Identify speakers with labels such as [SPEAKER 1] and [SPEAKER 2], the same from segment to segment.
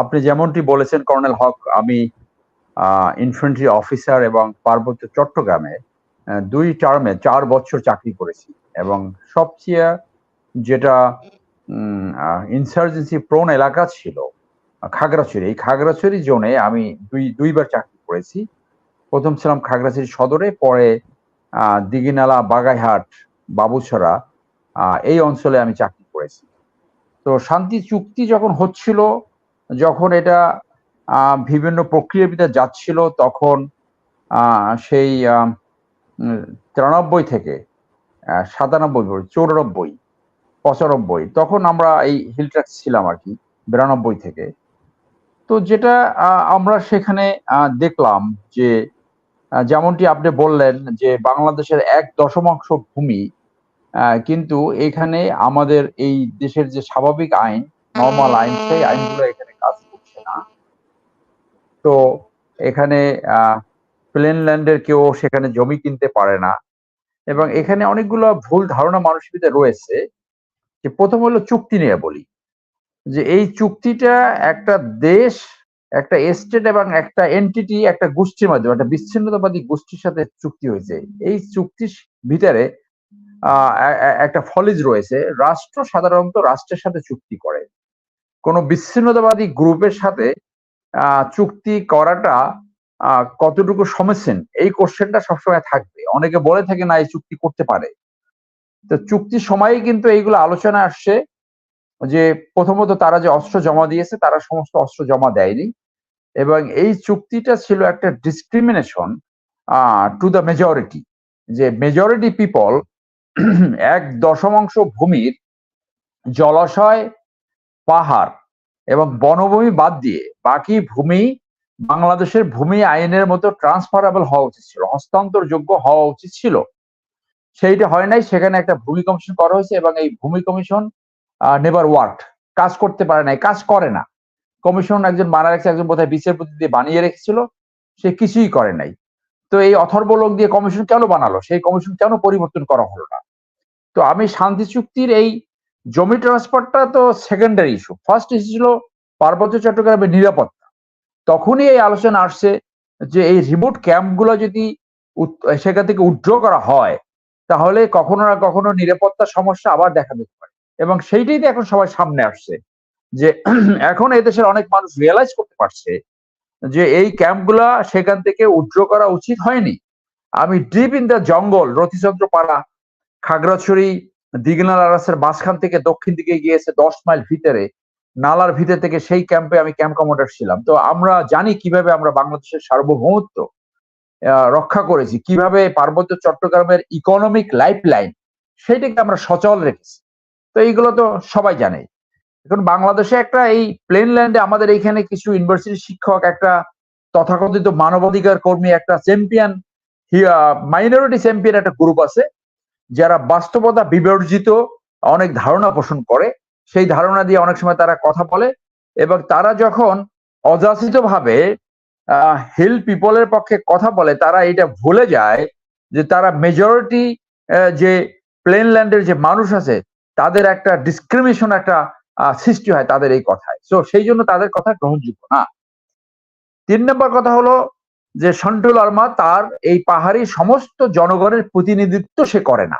[SPEAKER 1] আপনি যেমনটি বলেছেন, কর্নেল হক, আমি ইনফ্যান্ট্রি অফিসার এবং পার্বত্য চট্টগ্রামে দুই টার্মে চার বছর চাকরি করেছি এবং সবচেয়ে যেটা ইনসার্জেন্সি প্রোন এলাকা ছিল, খাগড়াছড়ি। এই খাগড়াছড়ি জোনে আমি দুই, দুইবার চাকরি করেছি। প্রথম ছিলাম খাগড়াছড়ি সদরে, পরে দিঘিনালা, বাগাইহাট, বাবুছড়া এই অঞ্চলে আমি চাকরি করেছি। তো শান্তি চুক্তি যখন হচ্ছিল যখন এটা বিভিন্ন প্রক্রিয়ার ভিতরে যাচ্ছিল তখন সেই তিরানব্বই থেকে সাতানব্বই চৌরানব্বই, পঁচানব্বই, তখন আমরা এই হিলট্রাক্স ছিলাম আর কি, বিরানব্বই থেকে। তো যেটা আমরা সেখানে দেখলাম যে যেমনটি আপনি বললেন যে বাংলাদেশের এক দশমাংশ ভূমি কিন্তু এখানে আমাদের এই দেশের যে স্বাভাবিক আইন নর্মাল আইন সেই আইনগুলো এখানে কাজ করছে না। তো এখানে প্লেন ল্যান্ডের কেউ সেখানে জমি কিনতে পারে না। এবং এখানে অনেকগুলো ভুল ধারণা মানুষের ভিতরে রয়েছে। যে প্রথম হলো চুক্তি নিয়ে বলি। যে এই চুক্তিটা একটা দেশ একটা এস্টেট এবং একটা এন্টিটি একটা গোষ্ঠীর মাধ্যমে একটা বিচ্ছিন্নতাবাদী গোষ্ঠীর সাথে চুক্তি হয়েছে। এই চুক্তির ভিতরে একটা ফলিজ রয়েছে। রাষ্ট্র সাধারণত রাষ্ট্রের সাথে চুক্তি করে। কোনো বিচ্ছিন্নতাবাদী গ্রুপের সাথে চুক্তি করাটা কতটুকু সমীচীন এই কোশ্চেনটা সবসময় থাকবে। অনেকে বলে থাকে, না, এই চুক্তি করতে পারে। তো চুক্তির সময়ই কিন্তু এইগুলো আলোচনা আসছে যে, প্রথমত তারা যে অস্ত্র জমা দিয়েছে, তারা সমস্ত অস্ত্র জমা দেয়নি এবং এই চুক্তিটা ছিল একটা ডিসক্রিমিনেশন টু দ্য মেজরিটি যে মেজরিটি পিপল এক দশমাংশ ভূমির জলাশয় পাহাড় এবং বনভূমি বাদ দিয়ে বাকি ভূমি বাংলাদেশের ভূমি আইনের মতো ট্রান্সফারেবল হওয়া উচিত ছিল, হস্তান্তরযোগ্য হওয়া উচিত ছিল। সেইটা হয় নাই, সেখানে একটা ভূমি কমিশন করা হয়েছে এবং এই ভূমি কমিশন নেভার ওয়ার্ক কাজ করতে পারে নাই, কাজ করে না। কমিশন একজন মারা রেখেছে একজন বোধহয় বিচারপতি দিয়ে বানিয়ে রেখেছিল, সে কিছুই করে নাই। তো এই অথর্ব লোক দিয়ে কমিশন কেন বানালো? সেই কমিশন কেন পরিবর্তন করা হলো না? তো আমি শান্তি চুক্তির এই জমি ট্রান্সফারটা তো সেকেন্ডারি ইস্যু ফার্স্ট ইস্যু ছিল পার্বত্য চট্টগ্রামের নিরাপত্তা। তখনই এই আলোচনা আসছে যে এই রিমোট ক্যাম্পগুলো যদি সেখান থেকে উড্র করা হয়, তাহলে কখনো না কখনো নিরাপত্তা সমস্যা আবার দেখা দিতে পারে। এবং সেইটাই তো এখন সবাই সামনে আসছে যে এখন এদেশের অনেক মানুষ রিয়েলাইজ করতে পারছে যে এই ক্যাম্পগুলা সেখান থেকে উড্র করা উচিত হয়নি। আমি ডিপ ইন দ্য জঙ্গল রতিচন্দ্র পাড়া খাগড়াছড়ি দিগনা আরাসের মাঝখান থেকে দক্ষিণ দিকে গিয়েছে দশ মাইল ভিতরে। নালার ভিতর থেকে সেই ক্যাম্পে আমি ক্যাম্প কমান্ডার ছিলাম। তো আমরা জানি কীভাবে আমরা বাংলাদেশের সার্বভৌমত্ব রক্ষা করেছি, কীভাবে পার্বত্য চট্টগ্রামের ইকোনমিক লাইফ লাইন সেইটাকে আমরা সচল রেখেছি। তো এইগুলো তো সবাই জানে। এখন বাংলাদেশে একটা এই প্লেন ল্যান্ডে আমাদের এইখানে কিছু ইউনিভার্সিটি শিক্ষক, একটা তথাকথিত মানবাধিকার কর্মী, একটা চ্যাম্পিয়ন মাইনরিটি চ্যাম্পিয়ন একটা গ্রুপ আছে। যারা বাস্তবতা বিবর্জিত অনেক ধারণা পোষণ করে, সেই ধারণা দিয়ে অনেক সময় তারা কথা বলে এবং তারা যখন অযাচিত ভাবে হিল পিপলের পক্ষে কথা বলে, তারা এটা ভুলে যায় যে তারা মেজরিটি যে প্লেন ল্যান্ডের যে মানুষ আছে, তাদের একটা ডিসক্রিমিনেশন একটা সৃষ্টি হয় তাদের এই কথায়। সো সেই জন্য তাদের কথা গ্রহণযোগ্য না। তিন নম্বর কথা হলো যে সন্টুল আর্মা তার এই পাহাড়ি সমস্ত জনগণের প্রতিনিধিত্ব সে করে না।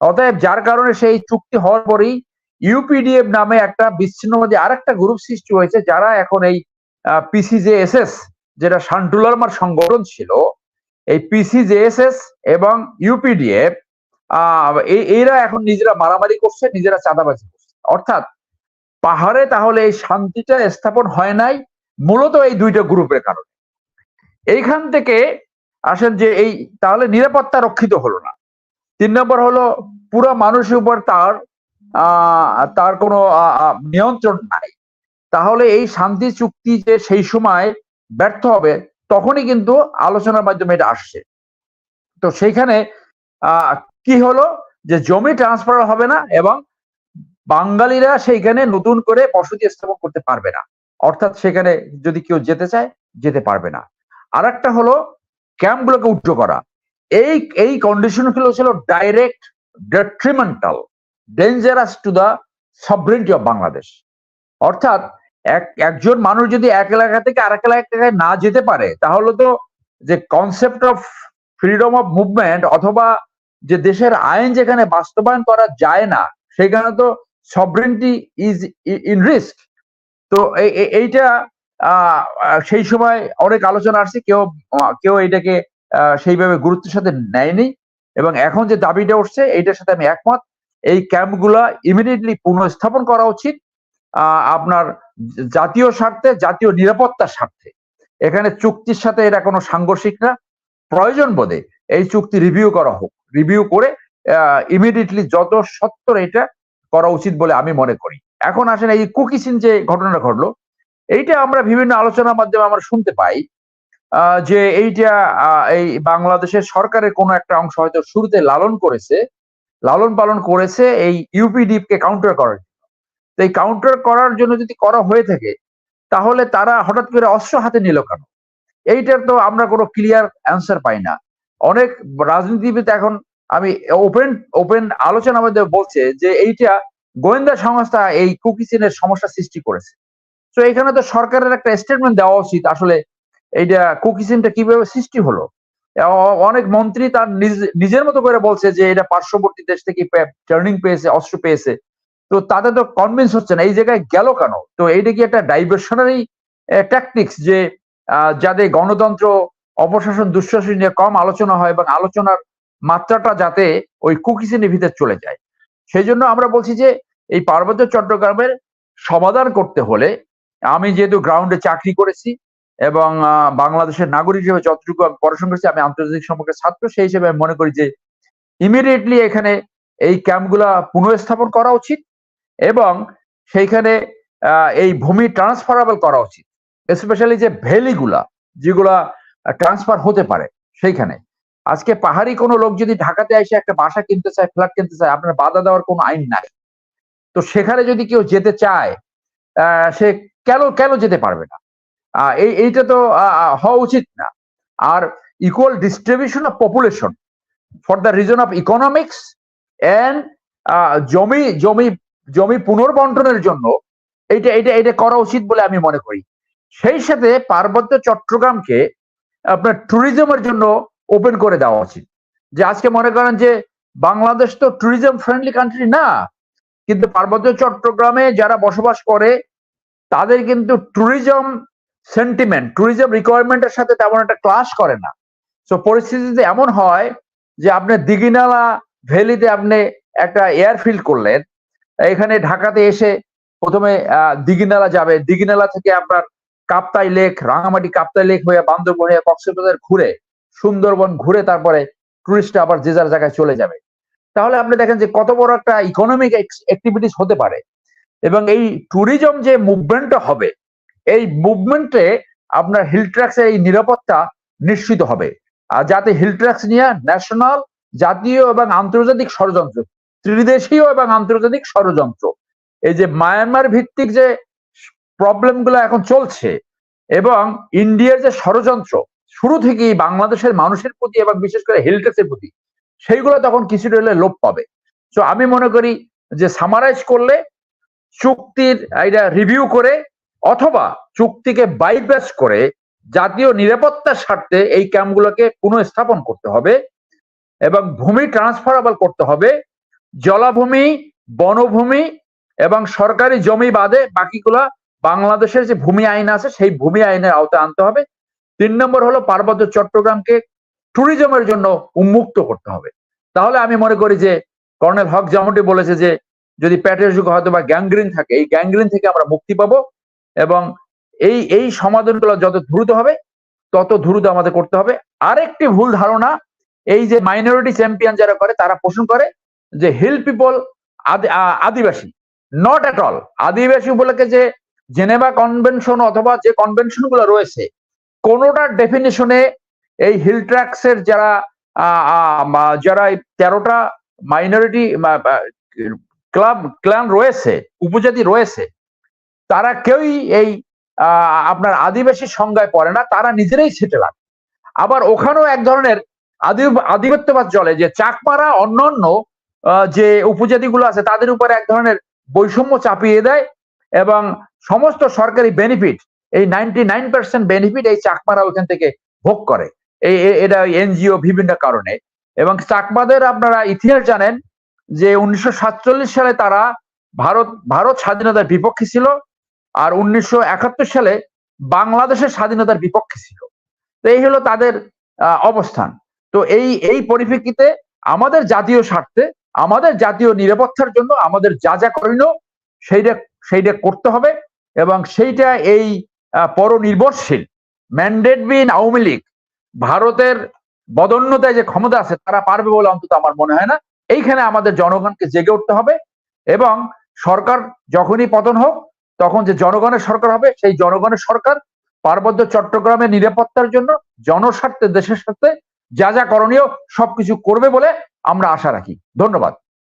[SPEAKER 1] অতএব যার কারণে সেই চুক্তি হওয়ার পরেই ইউপিডিএফ নামে একটা বিচ্ছিন্নবাদী আর একটা গ্রুপ সৃষ্টি হয়েছে, যারা এখন এই পিসিজেএসএস যেটা শান্টুল আর্মার সংগঠন ছিল, এই পিসিজেএসএস এবং ইউপিডিএফ আহ এরা এখন নিজেরা মারামারি করছে, নিজেরা চাঁদাবাজি করছে। অর্থাৎ পাহাড়ে তাহলে এই শান্তিটা স্থাপন হয় নাই, মূলত এই দুইটা গ্রুপের কারণে। এইখান থেকে আসেন যে এই, তাহলে নিরাপত্তা রক্ষিত হলো না। তিন নম্বর হলো, পুরো মানুষের উপর তার তার কোনো নিয়ন্ত্রণ নাই। তাহলে এই শান্তি চুক্তি যে সেই সময় ব্যর্থ হবে, তখনই কিন্তু আলোচনার মাধ্যমে এটা আসছে। তো সেইখানে কি হলো? যে জমি ট্রান্সফার হবে না এবং বাঙালিরা সেইখানে নতুন করে বসতি স্থাপন করতে পারবে না। অর্থাৎ সেখানে যদি কেউ যেতে চায়, যেতে পারবে না। আর একটা হলো ক্যাম্পগুলোকে উড্র করা। এই এই কন্ডিশনগুলো ছিল direct detrimental dangerous to the sovereignty of Bangladesh অর্থাৎ এক, একজন মানুষ যদি এক এলাকা থেকে আরেক এলাকায় না যেতে পারে, তাহলে তো যে concept of freedom of movement অথবা যে দেশের আইন যেখানে বাস্তবায়ন করা যায় না, সেখানে তো সবরেন্টি ইজ ইন রিস্ক তো এইটা সেই সময় অনেক আলোচনা আসছে, কেউ কেউ এটাকে সেইভাবে গুরুত্বের সাথে নেয়নি এবং এখন যে দাবিটা উঠছে, এইটার সাথে আমি একমত। এই ক্যাম্পগুলা ইমিডিয়েটলি পুনঃস্থাপন করা উচিত আপনার জাতীয় স্বার্থে, জাতীয় নিরাপত্তার স্বার্থে। এখানে চুক্তির সাথে এটা কোনো সাংঘর্ষিক না, প্রয়োজন বোধে এই চুক্তি রিভিউ করা হোক। রিভিউ করে ইমিডিয়েটলি যত সত্তর এটা করা উচিত বলে আমি মনে করি। এখন আসেন এই কুকিসিন যে ঘটনাটা ঘটলো এইটা আমরা বিভিন্ন আলোচনার মাধ্যমে আমরা শুনতে পাই যে এইটা এই বাংলাদেশের সরকারের কোনো একটা অংশ হয়তো শুরুতে লালন করেছে, লালন পালন করেছে এই ইউপিডিপকে কাউন্টার করার জন্য। তো এই কাউন্টার করার জন্য যদি করা হয়ে থাকে, তাহলে তারা হঠাৎ করে অস্ত্র হাতে নিল কেন? এইটার তো আমরা কোনো ক্লিয়ার অ্যান্সার পাই না। অনেক রাজনীতিবিদ এখন আমি ওপেন ওপেন আলোচনা মধ্যে বলছে যে এইটা গোয়েন্দা সংস্থা এই কুকিসিনের সমস্যা সৃষ্টি করেছে। তো এখানে তো সরকারের একটা স্টেটমেন্ট দেওয়া উচিত। আসলে এইটা কুকিসিনটা কীভাবে সৃষ্টি হলো? অনেক মন্ত্রী তার নিজের মতো করে বলছে যে, এটা পার্শ্ববর্তী দেশ থেকে টার্নিং পেয়েছে, অস্ত্র পেয়েছে। তো তাদের তো কনভিন্স হচ্ছে না, এই জায়গায় গেল কেন? তো এইটা কি একটা ডাইভার্সনারি ট্যাকটিক্স যে যাদের গণতন্ত্র, অপশাসন, দুঃশাসন নিয়ে কম আলোচনা হয় এবং আলোচনার মাত্রাটা যাতে ওই কুকিসিনের ভিতরে চলে যায়? সেই জন্য আমরা বলছি যে, এই পার্বত্য চট্টগ্রামের সমাধান করতে হলে আমি যেহেতু গ্রাউন্ডে চাকরি করেছি এবং বাংলাদেশের নাগরিক হিসেবে যতটুকু আমি পড়াশোনা করেছি, আমি আন্তর্জাতিক সম্পর্কে ছাত্র, সেই হিসেবে আমি মনে করি যে ইমিডিয়েটলি এখানে এই ক্যাম্পগুলা পুনঃস্থাপন করা উচিত এবং সেইখানে এই ভূমি ট্রান্সফারেবল করা উচিত। স্পেশালি যে ভ্যালিগুলা, যেগুলা ট্রান্সফার হতে পারে সেইখানে। আজকে পাহাড়ি কোনো লোক যদি ঢাকাতে এসে একটা বাসা কিনতে চায় ফ্ল্যাট কিনতে চায়, আপনার বাধা দেওয়ার কোনো আইন নাই। তো সেখানে যদি কেউ যেতে চায় সে কেন কেন যেতে পারবে না? এই, এইটা তো হওয়া উচিত না। আর equal distribution of population for the reason of economics and জমি জমি জমি পুনর্বন্টনের জন্য এইটা এটা এটা করা উচিত বলে আমি মনে করি। সেই সাথে পার্বত্য চট্টগ্রামকে আপনার ট্যুরিজমের জন্য ওপেন করে দেওয়া উচিত। যে আজকে মনে করেন যে বাংলাদেশ তো ট্যুরিজম ফ্রেন্ডলি কান্ট্রি না, কিন্তু পার্বত্য চট্টগ্রামে যারা বসবাস করে তাদের কিন্তু ট্যুরিজম সেন্টিমেন্ট ট্যুরিজম রিকোয়ারমেন্টের সাথে তেমন একটা ক্লাস করে না। সো পরিস্থিতিতে এমন হয় যে আপনি দিঘিনালা ভ্যালিতে আপনি একটা এয়ারফিল্ড করলেন, এখানে ঢাকাতে এসে প্রথমে দিঘিনালা যাবে। দিঘিনালা থেকে আপনার কাপ্তাই লেক, রাঙামাটি কাপ্তাই লেক হয়ে বান্দরবন হয়ে কক্সবাজার ঘুরে, সুন্দরবন ঘুরে তারপরে টুরিস্ট আবার যে যার জায়গায় চলে যাবে। তাহলে আপনি দেখেন যে কত বড় একটা ইকোনমিক অ্যাক্টিভিটিস হতে পারে। এবং এই ট্যুরিজম যে মুভমেন্টটা হবে, এই মুভমেন্টে আপনার হিল ট্র্যাক্সের এই নিরাপত্তা নিশ্চিত হবে। আর যাতে হিল ট্র্যাক্স নিয়ে ন্যাশনাল জাতীয় এবং আন্তর্জাতিক ষড়যন্ত্র, ত্রিদেশীয় এবং আন্তর্জাতিক ষড়যন্ত্র, এই যে মায়ানমার ভিত্তিক যে প্রবলেমগুলো এখন চলছে এবং ইন্ডিয়ার যে ষড়যন্ত্র, শুরু থেকেই বাংলাদেশের মানুষের প্রতি এবং বিশেষ করে হিলটেক্সের প্রতি, সেইগুলো তখন কিছুটা হলে লোপ পাবে। তো আমি মনে করি যে সামারাইজ করলে চুক্তির, এটা রিভিউ করে অথবা চুক্তিকে বাইপাস করে জাতীয় নিরাপত্তার স্বার্থে এই ক্যাম্পগুলোকে পুনঃস্থাপন করতে হবে এবং ভূমি ট্রান্সফারেবল করতে হবে, জলাভূমি, বনভূমি এবং সরকারি জমি বাদে বাকিগুলা বাংলাদেশের যে ভূমি আইন আছে সেই ভূমি আইনের আওতায় আনতে হবে। তিন নম্বর হলো পার্বত্য চট্টগ্রামকে ট্যুরিজমের জন্য উন্মুক্ত করতে হবে। তাহলে আমি মনে করি যে কর্নেল হক যেমনটি বলেছে যে যদি প্যাটের যুগ হয়তো বা গ্যাংগ্রিন থাকে, এই গ্যাংগ্রিন থেকে আমরা মুক্তি পাবো এবং এই এই সমাধানগুলো যত দ্রুত হবে, তত দ্রুত আমাদের করতে হবে। আরেকটি ভুল ধারণা, এই যে মাইনরিটি চ্যাম্পিয়ন যারা করে, তারা পোষণ করে যে হিল পিপল আদিবাসী নট এট অল আদিবাসী উপলক্ষে যে জেনেভা কনভেনশন অথবা যে কনভেনশনগুলো রয়েছে, কোনোটার ডেফিনেশনে এই হিল ট্র্যাক্সের যারা যারা তেরোটা মাইনরিটি ক্লাব, ক্লান রয়েছে, উপজাতি রয়েছে, তারা কেউই এই আপনার আদিবাসী সংজ্ঞায় পড়ে না, তারা নিজেরাই সেটেল আবার ওখানেও এক ধরনের আদি আধিপত্যবাদ চলে যে চাকমারা অন্যান্য যে উপজাতিগুলো আছে, তাদের উপরে এক ধরনের বৈষম্য চাপিয়ে দেয় এবং সমস্ত সরকারি বেনিফিট এই নাইনটি নাইন পার্সেন্ট বেনিফিট এই চাকমারা ওইখান থেকে ভোগ করে। এই এটা এনজিও বিভিন্ন কারণে। এবং চাকমাদের আপনারা ইতিহাস জানেন যে উনিশশো সাতচল্লিশ সালে তারা ভারত ভারত স্বাধীনতার বিপক্ষে ছিল আর উনিশশো একাত্তর সালে বাংলাদেশের স্বাধীনতার বিপক্ষে ছিল। তো এই হলো তাদের অবস্থান। তো এই এই পরিপ্রেক্ষিতে আমাদের জাতীয় স্বার্থে, আমাদের জাতীয় নিরাপত্তার জন্য আমাদের যা যা করণীয় সেইটা সেইটা করতে হবে এবং সেইটা এই পরনির্ভরশীল ম্যান্ডেট বিন আওয়ামী লীগ, ভারতের বদন্যতায় যে ক্ষমতা আছে তারা পারবে বলে অন্তত আমার মনে হয় না। এইখানে আমাদের জনগণকে জেগে উঠতে হবে এবং সরকার যখনই পতন হোক, তখন যে জনগণের সরকার হবে, সেই জনগণের সরকার পার্বত্য চট্টগ্রামের নিরাপত্তার জন্য, জনস্বার্থে, দেশের স্বার্থে যা যা করণীয় সবকিছু করবে বলে আমরা আশা রাখি। ধন্যবাদ।